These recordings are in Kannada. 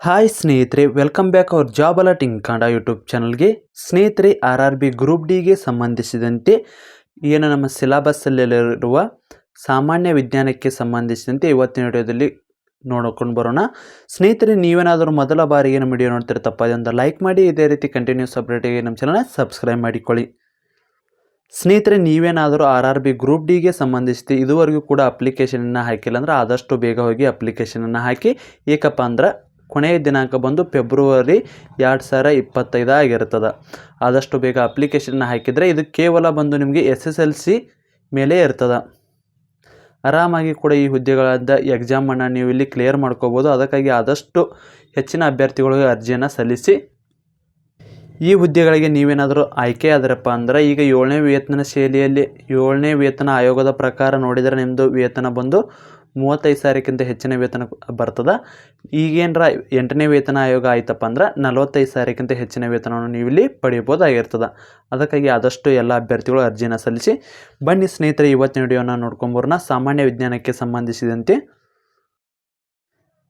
ಹಾಯ್ ಸ್ನೇಹಿತರೆ welcome back our job alerting ಕಾಂಡ ಯೂಟ್ಯೂಬ್ ಚಾನಲ್ಗೆ ಸ್ನೇಹಿತರೆ ಆರ್ ಆರ್ ಬಿ ಗ್ರೂಪ್ ಡಿಗೆ ಸಂಬಂಧಿಸಿದಂತೆ ಏನು ನಮ್ಮ ಸಿಲೆಬಸ್ಸಲ್ಲಿರುವ ಸಾಮಾನ್ಯ ವಿಜ್ಞಾನಕ್ಕೆ ಸಂಬಂಧಿಸಿದಂತೆ ಇವತ್ತಿನ ವಿಡಿಯೋದಲ್ಲಿ ನೋಡ್ಕೊಂಡು ಬರೋಣ. ಸ್ನೇಹಿತರೆ, ನೀವೇನಾದರೂ ಮೊದಲ ಬಾರಿಗೆ ನಮ್ಮ ವಿಡಿಯೋ ನೋಡ್ತಿರೋ ತಪ್ಪದೆ ಲೈಕ್ ಮಾಡಿ, ಇದೇ ರೀತಿ ಕಂಟಿನ್ಯೂಸ್ ಅಪ್ಡೇಟಿಗೆ ನಮ್ಮ ಚಾನಲ್ನ ಸಬ್ಸ್ಕ್ರೈಬ್ ಮಾಡಿಕೊಳ್ಳಿ. ಸ್ನೇಹಿತರೆ, ನೀವೇನಾದರೂ ಆರ್ ಆರ್ ಬಿ ಗ್ರೂಪ್ ಡಿಗೆ ಸಂಬಂಧಿಸಿದ ಇದುವರೆಗೂ ಕೂಡ ಅಪ್ಲಿಕೇಶನನ್ನು ಹಾಕಿಲ್ಲ ಅಂದ್ರೆ ಆದಷ್ಟು ಬೇಗ ಹೋಗಿ ಅಪ್ಲಿಕೇಶನನ್ನು ಹಾಕಿ. ಏಕಪ್ಪ ಅಂದ್ರೆ ಕೊನೆಯ ದಿನಾಂಕ ಬಂದು ಫೆಬ್ರವರಿ ಎರಡು ಸಾವಿರ ಇಪ್ಪತ್ತೈದು ಆಗಿರ್ತದೆ ಆದಷ್ಟು ಬೇಗ ಅಪ್ಲಿಕೇಶನ್ನ ಹಾಕಿದರೆ ಇದು ಕೇವಲ ಬಂದು ನಿಮಗೆ ಎಸ್ ಎಸ್ ಎಲ್ ಸಿ ಮೇಲೆ ಇರ್ತದೆ. ಆರಾಮಾಗಿ ಕೂಡ ಈ ಹುದ್ದೆಗಳಾದ ಎಕ್ಸಾಮನ್ನು ನೀವು ಇಲ್ಲಿ ಕ್ಲಿಯರ್ ಮಾಡ್ಕೋಬೋದು. ಅದಕ್ಕಾಗಿ ಆದಷ್ಟು ಹೆಚ್ಚಿನ ಅಭ್ಯರ್ಥಿಗಳಿಗೆ ಅರ್ಜಿಯನ್ನು ಸಲ್ಲಿಸಿ. ಈ ಹುದ್ದೆಗಳಿಗೆ ನೀವೇನಾದರೂ ಆಯ್ಕೆ ಆದರಪ್ಪ ಅಂದ್ರೆ ಈಗ ಏಳನೇ ವೇತನ ಶೈಲಿಯಲ್ಲಿ ಏಳನೇ ವೇತನ ಆಯೋಗದ ಪ್ರಕಾರ ನೋಡಿದರೆ ನಿಮ್ಮದು ವೇತನ ಬಂದು ಮೂವತ್ತೈದು ಸಾವಿರಕ್ಕಿಂತ ಹೆಚ್ಚಿನ ವೇತನ ಬರ್ತದೆ. ಈಗೇನರ ಎಂಟನೇ ವೇತನ ಆಯೋಗ ಆಯ್ತಪ್ಪ ಅಂದ್ರೆ ನಲವತ್ತೈದು ಸಾವಿರಕ್ಕಿಂತ ಹೆಚ್ಚಿನ ವೇತನವನ್ನು ನೀವು ಇಲ್ಲಿ ಪಡೆಯಬಹುದಾಗಿರ್ತದೆ ಅದಕ್ಕಾಗಿ ಆದಷ್ಟು ಎಲ್ಲ ಅಭ್ಯರ್ಥಿಗಳು ಅರ್ಜಿನ ಸಲ್ಲಿಸಿ, ಬನ್ನಿ ಸ್ನೇಹಿತರೆ ಇವತ್ತಿನ ವಿಡಿಯೋನ ನೋಡ್ಕೊಂಬರೋಣ. ಸಾಮಾನ್ಯ ವಿಜ್ಞಾನಕ್ಕೆ ಸಂಬಂಧಿಸಿದಂತೆ.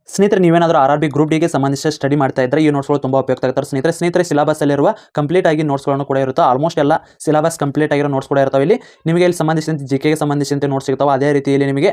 ಸ್ನೇಹಿತರೆ, ನೀವೇನಾದರೂ ಆರ್ ಆರ್ ಬಿ ಗ್ರೂಪ್ ಡಿಗೆ ಸಂಬಂಧಿಸಿದ ಸ್ಟಡಿ ಮಾಡ್ತಾ ಇದ್ದರೆ ಈ ನೋಟ್ಸ್ಗಳು ತುಂಬ ಉಪಯುಕ್ತ ಆಗ್ತಾರೆ ಸ್ನೇಹಿತರೆ ಸ್ನೇಹಿತರೆ ಸಿಲಬಸ್ಸಲ್ಲಿರುವ ಕಂಪ್ಲೀಟ್ ಆಗಿ ನೋಟ್ಸ್ಗಳನ್ನು ಕೂಡ ಇರುತ್ತೆ? ಆಲ್ಮೋಸ್ಟ್ ಎಲ್ಲ ಸಿಲಬಸ್ ಕಂಪ್ಲೀಟ್ ಆಗಿರೋ ನೋಟ್ಸ್ ಕೂಡ ಇರ್ತಾವೆ ಇಲ್ಲಿ. ನಿಮಗೆ ಇಲ್ಲಿ ಸಂಬಂಧಿಸಿದಂತೆ ಜಿ ಕೆಗೆ ಸಂಬಂಧಿಸಿದಂತೆ ನೋಟ್ಸ್ ಸಿಗ್ತಾವೆ. ಅದೇ ರೀತಿಯಲ್ಲಿ ನಿಮಗೆ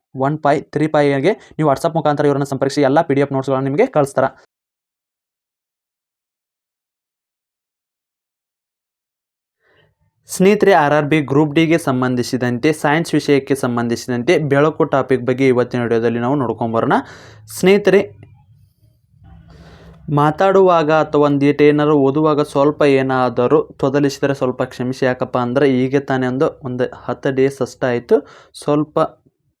one five, three ಪೈಗೆ ನೀವು ವಾಟ್ಸಪ್ ಮುಖಾಂತರ ಇವರನ್ನು ಸಂಪರ್ಕಿಸಿ, ಎಲ್ಲ ಪಿ ಡಿ ಎಫ್ ನೋಟ್ಸ್ಗಳನ್ನು ನಿಮಗೆ ಕಳಿಸ್ತಾರೆ. ಸ್ನೇಹಿತರೆ ಆರ್ ಆರ್ ಬಿ ಗ್ರೂಪ್ ಡಿಗೆ ಸಂಬಂಧಿಸಿದಂತೆ ಸೈನ್ಸ್ ವಿಷಯಕ್ಕೆ ಸಂಬಂಧಿಸಿದಂತೆ ಬೆಳಕು ಟಾಪಿಕ್ ಬಗ್ಗೆ ಇವತ್ತಿನ ವಿಡಿಯೋದಲ್ಲಿ ನಾವು ನೋಡ್ಕೊಂಬರೋಣ ಸ್ನೇಹಿತರೆ, ಮಾತಾಡುವಾಗ ಅಥವಾ ಒಂದೀಟ್ ಏನಾದರೂ ಓದುವಾಗ ಸ್ವಲ್ಪ ಏನಾದರೂ ತೊದಲಿಸಿದರೆ ಸ್ವಲ್ಪ ಕ್ಷಮಿಸಿ, ಯಾಕಪ್ಪ ಅಂದರೆ ಈಗ ತಾನೇ ಒಂದು ಒಂದು ಹತ್ತು ಡೇಸ್ ಅಷ್ಟಾಯಿತು. ಸ್ವಲ್ಪ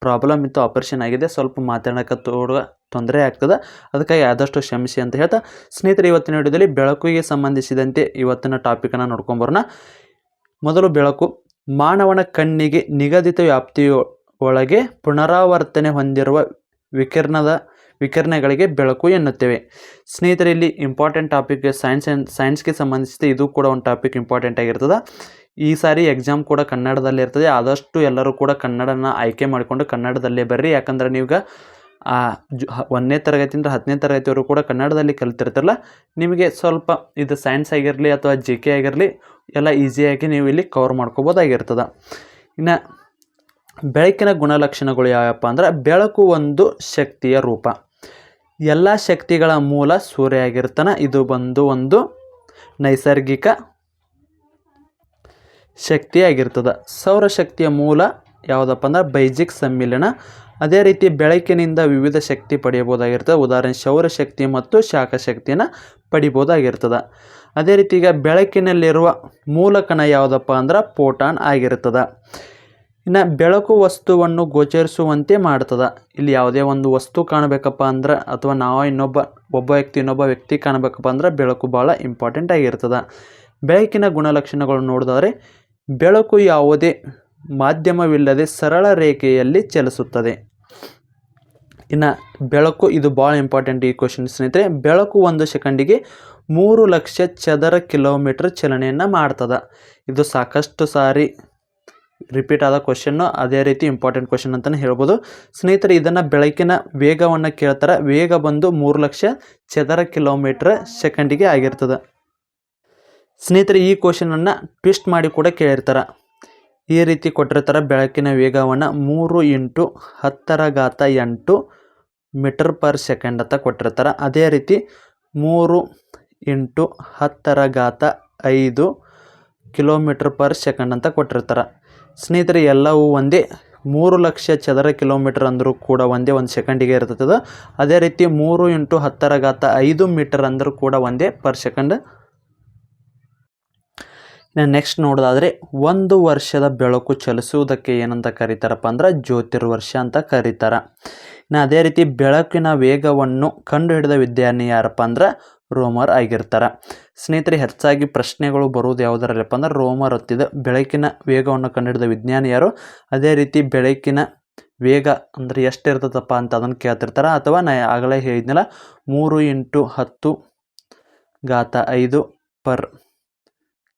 ಪ್ರಾಬ್ಲಮ್ ಇತ್ತು ಆಪರೇಷನ್ ಆಗಿದೆ. ಸ್ವಲ್ಪ ಮಾತಾಡೋಕೆ ತೋಡುವ ತೊಂದರೆ ಆಗ್ತದೆ. ಅದಕ್ಕಾಗಿ ಆದಷ್ಟು ಕ್ಷಮಿಸಿ ಅಂತ ಹೇಳ್ತಾ, ಸ್ನೇಹಿತರೆ, ಇವತ್ತಿನ ವಿಡಿಯೋದಲ್ಲಿ ಬೆಳಕಿಗೆ ಸಂಬಂಧಿಸಿದಂತೆ ಇವತ್ತಿನ ಟಾಪಿಕನ್ನು ನೋಡ್ಕೊಂಬರೋಣ ಮೊದಲು ಬೆಳಕು, ಮಾನವನ ಕಣ್ಣಿಗೆ ನಿಗದಿತ ವ್ಯಾಪ್ತಿಯ ಒಳಗೆ ಪುನರಾವರ್ತನೆ ಹೊಂದಿರುವ ವಿಕಿರಣದ, ವಿಕಿರಣಗಳಿಗೆ ಬೆಳಕು ಎನ್ನುತ್ತೇವೆ. ಸ್ನೇಹಿತರೆ, ಇಲ್ಲಿ ಇಂಪಾರ್ಟೆಂಟ್ ಟಾಪಿಕ್ ಸೈನ್ಸ್ ಆ್ಯಂಡ್ ಸೈನ್ಸ್ಗೆ ಸಂಬಂಧಿಸಿದ ಇದು ಕೂಡ ಒಂದು ಟಾಪಿಕ್ ಇಂಪಾರ್ಟೆಂಟ್ ಆಗಿರ್ತದೆ. ಈ ಸಾರಿ ಎಕ್ಸಾಮ್ ಕೂಡ ಕನ್ನಡದಲ್ಲಿ ಇರ್ತದೆ. ಆದಷ್ಟು ಎಲ್ಲರೂ ಕೂಡ ಕನ್ನಡನ ಆಯ್ಕೆ ಮಾಡಿಕೊಂಡು ಕನ್ನಡದಲ್ಲೇ ಬರ್ರಿ. ಯಾಕಂದ್ರೆ ನೀವೀಗ ಒಂದನೇ ತರಗತಿಯಿಂದ ಹತ್ತನೇ ತರಗತಿಯವರು ಕೂಡ ಕನ್ನಡದಲ್ಲಿ ಕಲಿತಿರ್ತಾರಲ್ಲ, ನಿಮಗೆ ಸ್ವಲ್ಪ ಇದು ಸೈನ್ಸ್ ಆಗಿರಲಿ ಅಥವಾ ಜಿ ಕೆ ಆಗಿರಲಿ, ಎಲ್ಲ ಈಸಿಯಾಗಿ ನೀವು ಇಲ್ಲಿ ಕವರ್ ಮಾಡ್ಕೋಬೋದಾಗಿರ್ತದೆ. ಇನ್ನು, ಬೆಳಕಿನ ಗುಣಲಕ್ಷಣಗಳು ಯಾವಪ್ಪ ಅಂದ್ರೆ ಬೆಳಕು ಒಂದು ಶಕ್ತಿಯ ರೂಪ. ಎಲ್ಲ ಶಕ್ತಿಗಳ ಮೂಲ ಸೂರ್ಯ ಆಗಿರ್ತಾನೆ. ಇದು ಬಂದು ಒಂದು ನೈಸರ್ಗಿಕ ಶಕ್ತಿ ಆಗಿರ್ತದೆ ಸೌರಶಕ್ತಿಯ ಮೂಲ ಯಾವುದಪ್ಪ ಅಂದ್ರೆ ಬೈಜಿಕ್ ಸಮ್ಮಿಲನ. ಅದೇ ರೀತಿ ಬೆಳಕಿನಿಂದ ವಿವಿಧ ಶಕ್ತಿ ಪಡೆಯಬಹುದಾಗಿರ್ತದೆ. ಉದಾಹರಣೆ ಸೌರಶಕ್ತಿ ಮತ್ತು ಶಾಖಶಕ್ತಿಯನ್ನು ಪಡಿಬೋದಾಗಿರ್ತದೆ ಅದೇ ರೀತಿ ಈಗ ಬೆಳಕಿನಲ್ಲಿರುವ ಮೂಲ ಕಣ ಯಾವುದಪ್ಪ ಅಂದ್ರೆ ಪೋಟಾನ್ ಆಗಿರ್ತದೆ. ಇನ್ನು ಬೆಳಕು ವಸ್ತುವನ್ನು ಗೋಚರಿಸುವಂತೆ ಮಾಡ್ತದೆ. ಇಲ್ಲಿ ಯಾವುದೇ ಒಂದು ವಸ್ತು ಕಾಣಬೇಕಪ್ಪ ಅಂದ್ರೆ ಅಥವಾ ನಾವು ಇನ್ನೊಬ್ಬ, ಒಬ್ಬ ವ್ಯಕ್ತಿ ಇನ್ನೊಬ್ಬ ವ್ಯಕ್ತಿ ಕಾಣಬೇಕಪ್ಪ ಅಂದ್ರೆ ಬೆಳಕು ಭಾಳ ಇಂಪಾರ್ಟೆಂಟ್ ಆಗಿರ್ತದೆ. ಬೆಳಕಿನ ಗುಣಲಕ್ಷಣಗಳು ನೋಡಿದರೆ ಬೆಳಕು ಯಾವುದೇ ಮಾಧ್ಯಮವಿಲ್ಲದೆ ಸರಳ ರೇಖೆಯಲ್ಲಿ ಚಲಿಸುತ್ತದೆ. ಇನ್ನು ಬೆಳಕು, ಇದು ಭಾಳ ಇಂಪಾರ್ಟೆಂಟ್ ಈ ಕ್ವಶನ್ ಸ್ನೇಹಿತರೆ. ಬೆಳಕು ಒಂದು ಸೆಕೆಂಡಿಗೆ ಮೂರು ಲಕ್ಷ ಚದರ ಕಿಲೋಮೀಟರ್ ಚಲನೆಯನ್ನು ಮಾಡ್ತದೆ. ಇದು ಸಾಕಷ್ಟು ಸಾರಿ ರಿಪೀಟ್ ಆದ ಕ್ವಶನ್ನು ಅದೇ ರೀತಿ ಇಂಪಾರ್ಟೆಂಟ್ ಕ್ವಶನ್ ಅಂತಲೇ ಹೇಳ್ಬೋದು. ಸ್ನೇಹಿತರೆ, ಇದನ್ನು ಬೆಳಕಿನ ವೇಗವನ್ನು ಕೇಳ್ತಾರೆ. ವೇಗ ಬಂದು ಮೂರು ಲಕ್ಷ ಚದರ ಕಿಲೋಮೀಟ್ರ್ ಸೆಕೆಂಡಿಗೆ ಆಗಿರ್ತದೆ. ಸ್ನೇಹಿತರೆ, ಈ ಕ್ವಶನನ್ನು ಟ್ವಿಸ್ಟ್ ಮಾಡಿ ಕೂಡ ಕೇಳಿರ್ತಾರೆ. ಈ ರೀತಿ ಕೊಟ್ಟಿರ್ತಾರೆ ಬೆಳಕಿನ ವೇಗವನ್ನು ಮೂರು ಇಂಟು ಹತ್ತರ ಘಾತ ಎಂಟು ಮೀಟರ್ ಪರ್ ಸೆಕೆಂಡ್ ಅಂತ ಕೊಟ್ಟಿರ್ತಾರೆ. ಅದೇ ರೀತಿ ಮೂರು ಇಂಟು ಹತ್ತರ ಘಾತ ಐದು ಕಿಲೋಮೀಟರ್ ಪರ್ ಸೆಕೆಂಡ್ ಅಂತ ಕೊಟ್ಟಿರ್ತಾರೆ. ಸ್ನೇಹಿತರೆ, ಎಲ್ಲವೂ ಒಂದೇ ಮೂರು ಲಕ್ಷ ಚದರ ಕಿಲೋಮೀಟರ್ ಅಂದರೂ ಕೂಡ ಒಂದೇ ಒಂದು ಸೆಕೆಂಡಿಗೆ ಇರ್ತದೆ. ಅದೇ ರೀತಿ ಮೂರು ಇಂಟು ಹತ್ತರ ಘಾತ ಐದು ಮೀಟರ್ ಅಂದರೂ ಕೂಡ ಒಂದೇ ಪರ್ ಸೆಕೆಂಡ್ ನೆಕ್ಸ್ಟ್ ನೋಡೋದಾದರೆ ಒಂದು ವರ್ಷದ ಬೆಳಕು ಚಲಿಸುವುದಕ್ಕೆ ಏನಂತ ಕರೀತಾರಪ್ಪ ಅಂದ್ರೆ ಜ್ಯೋತಿರ್ವರ್ಷ ಅಂತ ಕರೀತಾರೆ. ಇನ್ನು ಅದೇ ರೀತಿ ಬೆಳಕಿನ ವೇಗವನ್ನು ಕಂಡುಹಿಡಿದ ವಿಜ್ಞಾನಿ ಯಾರಪ್ಪ ಅಂದ್ರೆ ರೋಮರ್ ಆಗಿರ್ತಾರೆ. ಸ್ನೇಹಿತರೆ, ಹೆಚ್ಚಾಗಿ ಪ್ರಶ್ನೆಗಳು ಬರುವುದು ಯಾವುದರಲ್ಲಪ್ಪ ಅಂದ್ರೆ ರೋಮರ್ ಹೊತ್ತಿದ ಬೆಳಕಿನ ವೇಗವನ್ನು ಕಂಡುಹಿಡಿದ ವಿಜ್ಞಾನಿ ಯಾರು? ಅದೇ ರೀತಿ ಬೆಳಕಿನ ವೇಗ ಅಂದರೆ ಎಷ್ಟು ಇರ್ತದಪ್ಪ ಅಂತ ಅದನ್ನು ಕೇಳ್ತಿರ್ತಾರೆ. ಅಥವಾ ನಾ ಆಗಲೇ ಹೇಳಿದ್ನಲ್ಲ, ಮೂರು ಇಂಟು ಹತ್ತು ಘಾತ ಐದು ಪರ್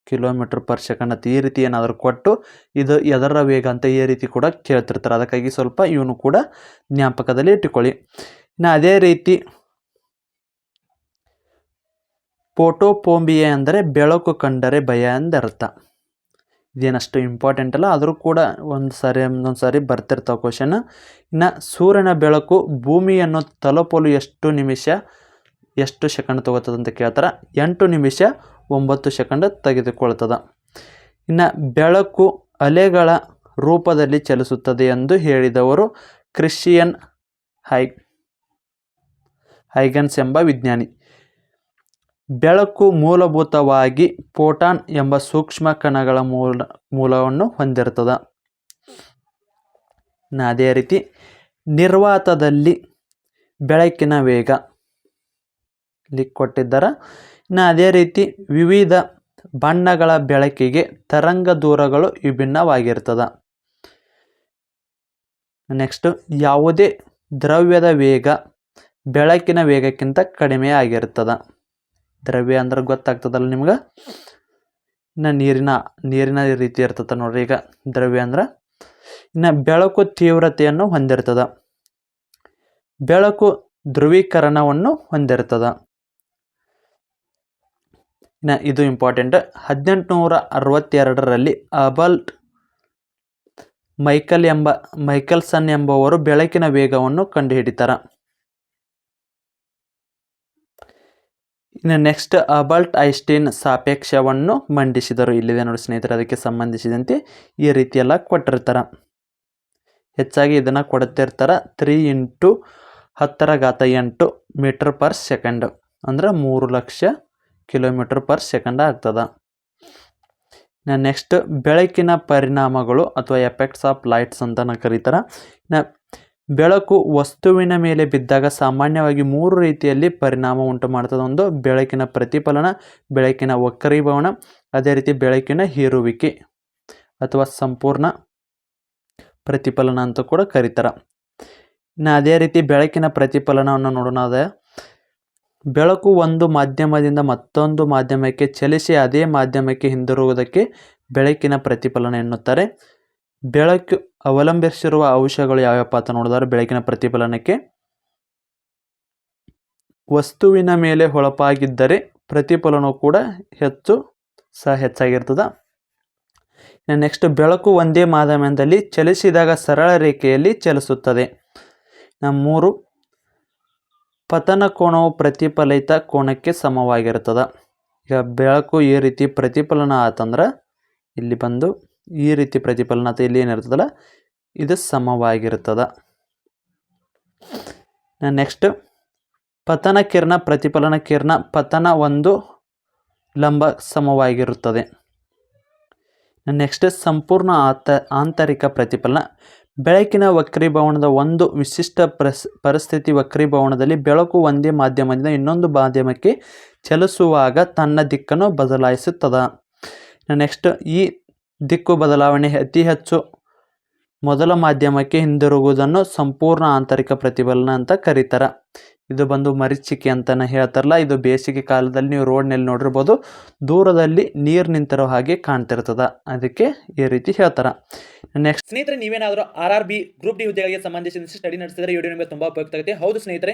ಕಿಲೋಮೀಟರ್ ಪರ್ ಸೆಕೆಂಡ್ ಅಂತ ಈ ರೀತಿ ಏನಾದರೂ ಕೊಟ್ಟು ಇದು ಎದರ ವೇಗ ಅಂತ ಈ ರೀತಿ ಕೂಡ ಕೇಳ್ತಿರ್ತಾರೆ. ಅದಕ್ಕಾಗಿ ಸ್ವಲ್ಪ ಇವನು ಕೂಡ ಜ್ಞಾಪಕದಲ್ಲಿ ಇಟ್ಟುಕೊಳ್ಳಿ. ಇನ್ನು ಅದೇ ರೀತಿ ಪೋಟೋಪೋಂಬಿಯೆ ಅಂದರೆ ಬೆಳಕು ಕಂಡರೆ ಭಯ ಎಂದರ್ಥ. ಇದೇನಷ್ಟು ಇಂಪಾರ್ಟೆಂಟ್ ಅಲ್ಲ, ಆದರೂ ಕೂಡ ಒಂದು ಸಾರಿ, ಒಂದೊಂದು ಸಾರಿ ಬರ್ತಿರ್ತಾವೆ ಕ್ವಶನ್. ಇನ್ನು ಸೂರ್ಯನ ಬೆಳಕು ಭೂಮಿಯನ್ನು ತಲುಪಲು ಎಷ್ಟು ನಿಮಿಷ ಎಷ್ಟು ಸೆಕೆಂಡ್ ತೊಗೋತದೆ ಅಂತ ಕೇಳ್ತಾರೆ. ಎಂಟು ನಿಮಿಷ ಒಂಬತ್ತು ಸೆಕೆಂಡ್ ತೆಗೆದುಕೊಳ್ತದೆ. ಇನ್ನು ಬೆಳಕು ಅಲೆಗಳ ರೂಪದಲ್ಲಿ ಚಲಿಸುತ್ತದೆ ಎಂದು ಹೇಳಿದವರು ಕ್ರಿಶ್ಚಿಯನ್ ಹೈ, ಹೈಗನ್ಸ್ ಎಂಬ ವಿಜ್ಞಾನಿ. ಬೆಳಕು ಮೂಲಭೂತವಾಗಿ ಫೋಟಾನ್ ಎಂಬ ಸೂಕ್ಷ್ಮ ಕಣಗಳ ಮೂಲ, ಮೂಲವನ್ನು ಹೊಂದಿರ್ತದೆ. ಅದೇ ರೀತಿ ನಿರ್ವಾತದಲ್ಲಿ ಬೆಳಕಿನ ವೇಗ. ಇಲ್ಲಿ ಕೊಟ್ಟಿದ್ದಾರೆ. ಇನ್ನು ಅದೇ ರೀತಿ ವಿವಿಧ ಬಣ್ಣಗಳ ಬೆಳಕಿಗೆ ತರಂಗ ದೂರಗಳು ವಿಭಿನ್ನವಾಗಿರ್ತದೆ ನೆಕ್ಸ್ಟ್ ಯಾವುದೇ ದ್ರವ್ಯದ ವೇಗ ಬೆಳಕಿನ ವೇಗಕ್ಕಿಂತ ಕಡಿಮೆ ಆಗಿರ್ತದೆ. ದ್ರವ್ಯ ಅಂದ್ರೆ ಗೊತ್ತಾಗ್ತದಲ್ಲ ನಿಮ್ಗೆ? ಇನ್ನು ನೀರಿನ ನೀರಿನ ರೀತಿ ಇರ್ತದೆ ನೋಡ್ರಿ ಈಗ ದ್ರವ್ಯ ಅಂದ್ರೆ. ಇನ್ನು ಬೆಳಕು ತೀವ್ರತೆಯನ್ನು ಹೊಂದಿರ್ತದೆ. ಬೆಳಕು ಧ್ರುವೀಕರಣವನ್ನು ಹೊಂದಿರ್ತದೆ. ಇನ್ನು ಇದು ಇಂಪಾರ್ಟೆಂಟ್ ಹದಿನೆಂಟುನೂರ ಅರವತ್ತೆರಡರಲ್ಲಿ ಅಬಲ್ಟ್ ಮೈಕಲ್ ಎಂಬ, ಮೈಕಲ್ಸನ್ ಎಂಬುವರು ಬೆಳಕಿನ ವೇಗವನ್ನು ಕಂಡುಹಿಡಿತಾರೆ. ಇನ್ನು ನೆಕ್ಸ್ಟ್ ಅಬಲ್ಟ್ ಐಸ್ಟೀನ್ ಸಾಪೇಕ್ಷವನ್ನು ಮಂಡಿಸಿದರು. ಇಲ್ಲಿದೆ ನೋಡಿ ಸ್ನೇಹಿತರೆ, ಅದಕ್ಕೆ ಸಂಬಂಧಿಸಿದಂತೆ ಈ ರೀತಿಯೆಲ್ಲ ಕೊಟ್ಟಿರ್ತಾರೆ. ಹೆಚ್ಚಾಗಿ ಇದನ್ನು ಕೊಡ್ತಿರ್ತಾರೆ ತ್ರೀ ಇಂಟು ಹತ್ತರ ಘಾತ ಎಂಟು ಮೀಟರ್ ಪರ್ ಸೆಕೆಂಡ್. ಅಂದ್ರೆ ಮೂರು ಲಕ್ಷ ಕಿಲೋಮೀಟರ್ ಪರ್ ಸೆಕೆಂಡ್ ಆಗ್ತದೆ. ನೆಕ್ಸ್ಟ್ ಬೆಳಕಿನ ಪರಿಣಾಮಗಳು ಅಥವಾ ಎಫೆಕ್ಟ್ಸ್ ಆಫ್ ಲೈಟ್ಸ್ ಅಂತ ಕರೀತಾರೆ. ಇನ್ನು ಬೆಳಕು ವಸ್ತುವಿನ ಮೇಲೆ ಬಿದ್ದಾಗ ಸಾಮಾನ್ಯವಾಗಿ ಮೂರು ರೀತಿಯಲ್ಲಿ ಪರಿಣಾಮ ಉಂಟು ಮಾಡ್ತದೆ. ಒಂದು ಬೆಳಕಿನ ಪ್ರತಿಫಲನ, ಬೆಳಕಿನ ವಕ್ರೀಭವನ, ಅದೇ ರೀತಿ ಬೆಳಕಿನ ಹೀರುವಿಕೆ ಅಥವಾ ಸಂಪೂರ್ಣ ಪ್ರತಿಫಲನ ಅಂತ ಕೂಡ ಕರೀತಾರೆ. ಇನ್ನು ಅದೇ ರೀತಿ ಬೆಳಕಿನ ಪ್ರತಿಫಲನವನ್ನು ನೋಡೋಣ ಅದೇ ಬೆಳಕು ಒಂದು ಮಾಧ್ಯಮದಿಂದ ಮತ್ತೊಂದು ಮಾಧ್ಯಮಕ್ಕೆ ಚಲಿಸಿ ಅದೇ ಮಾಧ್ಯಮಕ್ಕೆ ಹಿಂದಿರುವುದಕ್ಕೆ ಬೆಳಕಿನ ಪ್ರತಿಫಲನ ಎನ್ನುತ್ತಾರೆ. ಬೆಳಕು ಅವಲಂಬಿಸಿರುವ ಅಂಶಗಳು ಯಾವ್ಯಾವಪ್ಪ ಅಂತ ನೋಡಿದ್ರೆ ಬೆಳಕಿನ ಪ್ರತಿಫಲನಕ್ಕೆ. ವಸ್ತುವಿನ ಮೇಲೆ ಹೊಳಪಾಗಿದ್ದರೆ ಪ್ರತಿಫಲನವು ಕೂಡ ಹೆಚ್ಚು ಸಹ ಹೆಚ್ಚಾಗಿರ್ತದೆ. ನೆಕ್ಸ್ಟ್ ಬೆಳಕು ಒಂದೇ ಮಾಧ್ಯಮದಲ್ಲಿ ಚಲಿಸಿದಾಗ ಸರಳ ರೇಖೆಯಲ್ಲಿ ಚಲಿಸುತ್ತದೆ. ನಮ್ಮ ಮೂರು ಪತನ ಕೋಣವು ಪ್ರತಿಫಲಿತ ಕೋಣಕ್ಕೆ ಸಮವಾಗಿರ್ತದೆ ಈಗ ಬೆಳಕು ಈ ರೀತಿ ಪ್ರತಿಫಲನ ಆತಂದ್ರೆ ಇಲ್ಲಿ ಬಂದು ಈ ರೀತಿ ಪ್ರತಿಫಲನ ಆತ ಇಲ್ಲಿ ಏನಿರ್ತದಲ್ಲ, ಇದು ಸಮವಾಗಿರ್ತದೆ ನೆಕ್ಸ್ಟ್ ಪತನ ಕಿರಣ, ಪ್ರತಿಫಲನ ಕಿರಣ, ಪತನ ಒಂದು ಲಂಬ ಸಮವಾಗಿರುತ್ತದೆ. ನೆಕ್ಸ್ಟ್ ಸಂಪೂರ್ಣ ಆತ ಆಂತರಿಕ ಪ್ರತಿಫಲನ ಬೆಳಕಿನ ವಕ್ರೀಭವನದ ಒಂದು ವಿಶಿಷ್ಟ ಪ್ರಸ್, ಪರಿಸ್ಥಿತಿ ವಕ್ರೀಭವನದಲ್ಲಿ ಬೆಳಕು ಒಂದೇ ಮಾಧ್ಯಮದಿಂದ ಇನ್ನೊಂದು ಮಾಧ್ಯಮಕ್ಕೆ ಚಲಿಸುವಾಗ ತನ್ನ ದಿಕ್ಕನ್ನು ಬದಲಾಯಿಸುತ್ತದೆ. ನೆಕ್ಸ್ಟ್ ಈ ದಿಕ್ಕು ಬದಲಾವಣೆ ಅತಿ ಹೆಚ್ಚು ಮೊದಲ ಮಾಧ್ಯಮಕ್ಕೆ ಹಿಂದಿರುಗುವುದನ್ನು ಸಂಪೂರ್ಣ ಆಂತರಿಕ ಪ್ರತಿಫಲನ ಅಂತ ಕರೀತಾರೆ. ಇದು ಬಂದು ಮರೀಚಿಕೆ ಅಂತಲೇ ಹೇಳ್ತಾರಲ್ಲ, ಇದು ಬೇಸಿಗೆ ಕಾಲದಲ್ಲಿ ನೀವು ರೋಡ್ನಲ್ಲಿ ನೋಡಿರ್ಬೋದು, ದೂರದಲ್ಲಿ ನೀರು ನಿಂತಿರೋ ಹಾಗೆ ಕಾಣ್ತಿರ್ತದೆ. ಅದಕ್ಕೆ ಈ ರೀತಿ ಹೇಳ್ತಾರೆ. ನೆಕ್ಸ್ಟ್ ಸ್ನೇಹಿತರೆ, ನೀವೇನಾದರೂ R R B group D ಹುದ್ದೆಗಳಿಗೆ ಸಂಬಂಧಿಸಿದ ಸ್ಟಡಿ ನಡೆಸಿದರೆ ವಿಡಿಯೋ ನಿಮಗೆ ತುಂಬಾ ಉಪಯುಕ್ತ ಆಗುತ್ತೆ. ಹೌದು ಸ್ನೇಹಿತರೆ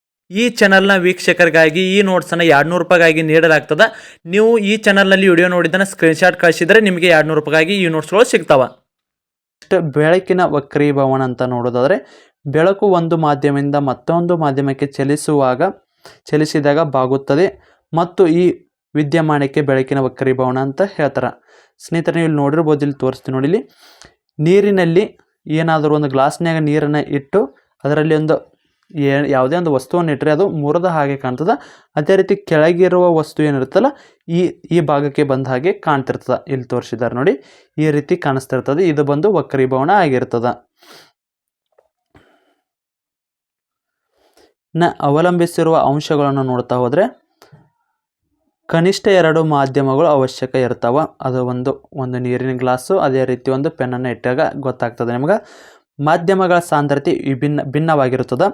ಈ ಚಾನಲ್ನ ವೀಕ್ಷಕರಿಗಾಗಿ ಈ ನೋಟ್ಸನ್ನು ಎರಡು ನೂರು ರೂಪಾಯಿಗಾಗಿ ನೀಡಲಾಗ್ತದೆ. ನೀವು ಈ ಚಾನಲ್ನಲ್ಲಿ ವಿಡಿಯೋ ನೋಡಿದ್ದನ್ನು ಸ್ಕ್ರೀನ್ಶಾಟ್ ಕಳಿಸಿದರೆ ನಿಮಗೆ ಎರಡು ನೂರು ರೂಪಾಯಿಗಾಗಿ ಈ ನೋಟ್ಸ್ಗಳು ಸಿಗ್ತಾವೆ. ನೆಕ್ಸ್ಟ್ ಬೆಳಕಿನ ವಕ್ರೀಭವನ ಅಂತ ನೋಡೋದಾದರೆ, ಬೆಳಕು ಒಂದು ಮಾಧ್ಯಮದಿಂದ ಮತ್ತೊಂದು ಮಾಧ್ಯಮಕ್ಕೆ ಚಲಿಸುವಾಗ, ಚಲಿಸಿದಾಗ ಬಾಗುತ್ತದೆ ಮತ್ತು ಈ ವಿದ್ಯಮಾನಕ್ಕೆ ಬೆಳಕಿನ ವಕ್ರೀಭವನ ಅಂತ ಹೇಳ್ತಾರೆ. ಸ್ನೇಹಿತರೆ, ನೀವು ಇಲ್ಲಿ ನೋಡಿರ್ಬೋದು, ಇಲ್ಲಿ ತೋರಿಸ್ತೀನಿ ನೋಡಿ ಇಲ್ಲಿ. ನೀರಿನಲ್ಲಿ ಏನಾದರೂ ಒಂದು ಗ್ಲಾಸ್ನಾಗ ನೀರನ್ನು ಇಟ್ಟು, ಅದರಲ್ಲಿ ಒಂದು ಏ ಯಾವುದೇ ಒಂದು ವಸ್ತುವನ್ನು ಇಟ್ಟರೆ ಅದು ಮುರಿದ ಹಾಗೆ ಕಾಣ್ತದೆ. ಅದೇ ರೀತಿ ಕೆಳಗಿರುವ ವಸ್ತು ಏನಿರುತ್ತಲ್ಲ, ಈ ಈ ಭಾಗಕ್ಕೆ ಬಂದ ಹಾಗೆ ಕಾಣ್ತಿರ್ತದೆ. ಇಲ್ಲಿ ತೋರಿಸಿದ್ದಾರೆ ನೋಡಿ, ಈ ರೀತಿ ಕಾಣಿಸ್ತಿರ್ತದೆ. ಇದು ಬಂದು ವಕ್ರೀಭವನ ಆಗಿರ್ತದೆ. ನ, ಅವಲಂಬಿಸಿರುವ ಅಂಶಗಳನ್ನು ನೋಡ್ತಾ ಹೋದರೆ, ಕನಿಷ್ಠ ಎರಡು ಮಾಧ್ಯಮಗಳು ಅವಶ್ಯಕ ಇರ್ತಾವೆ. ಅದು ಒಂದು ಒಂದು ನೀರಿನ ಗ್ಲಾಸು, ಅದೇ ರೀತಿ ಒಂದು ಪೆನ್ನನ್ನು ಇಟ್ಟಾಗ ಗೊತ್ತಾಗ್ತದೆ ನಿಮ್ಗೆ. ಮಾಧ್ಯಮಗಳ ಸಾಂದ್ರತೆ ವಿಭಿನ್ನ, ಭಿನ್ನವಾಗಿರುತ್ತದೆ.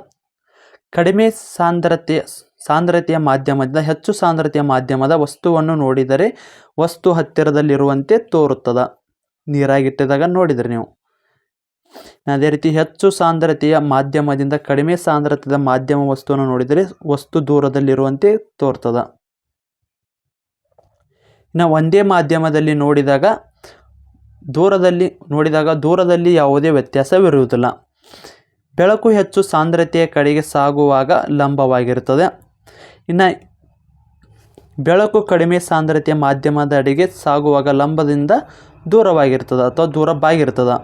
ಕಡಿಮೆ ಸಾಂದ್ರತೆಯ ಸಾಂದ್ರತೆಯ ಮಾಧ್ಯಮದಿಂದ ಹೆಚ್ಚು ಸಾಂದ್ರತೆಯ ಮಾಧ್ಯಮದ ವಸ್ತುವನ್ನು ನೋಡಿದರೆ ವಸ್ತು ಹತ್ತಿರದಲ್ಲಿರುವಂತೆ ತೋರುತ್ತದೆ. ನೀರಾಗಿಟ್ಟಿದಾಗ ನೋಡಿದರೆ ನೀವು. ಅದೇ ರೀತಿ ಹೆಚ್ಚು ಸಾಂದ್ರತೆಯ ಮಾಧ್ಯಮದಿಂದ ಕಡಿಮೆ ಸಾಂದ್ರತೆಯ ಮಾಧ್ಯಮ ವಸ್ತುವನ್ನು ನೋಡಿದರೆ ವಸ್ತು ದೂರದಲ್ಲಿರುವಂತೆ ತೋರ್ತದ ಇನ್ನು ಒಂದೇ ಮಾಧ್ಯಮದಲ್ಲಿ ನೋಡಿದಾಗ ದೂರದಲ್ಲಿ ನೋಡಿದಾಗ ದೂರದಲ್ಲಿ ಯಾವುದೇ ವ್ಯತ್ಯಾಸವಿರುವುದಿಲ್ಲ. ಬೆಳಕು ಹೆಚ್ಚು ಸಾಂದ್ರತೆಯ ಕಡೆಗೆ ಸಾಗುವಾಗ ಲಂಬವಾಗಿರುತ್ತದೆ. ಇನ್ನು ಬೆಳಕು ಕಡಿಮೆ ಸಾಂದ್ರತೆಯ ಮಾಧ್ಯಮದ ಅಡಿಗೆ ಸಾಗುವಾಗ ಲಂಬದಿಂದ ದೂರವಾಗಿರ್ತದೆ ಅಥವಾ ದೂರ ಬಾಗಿರ್ತದೆ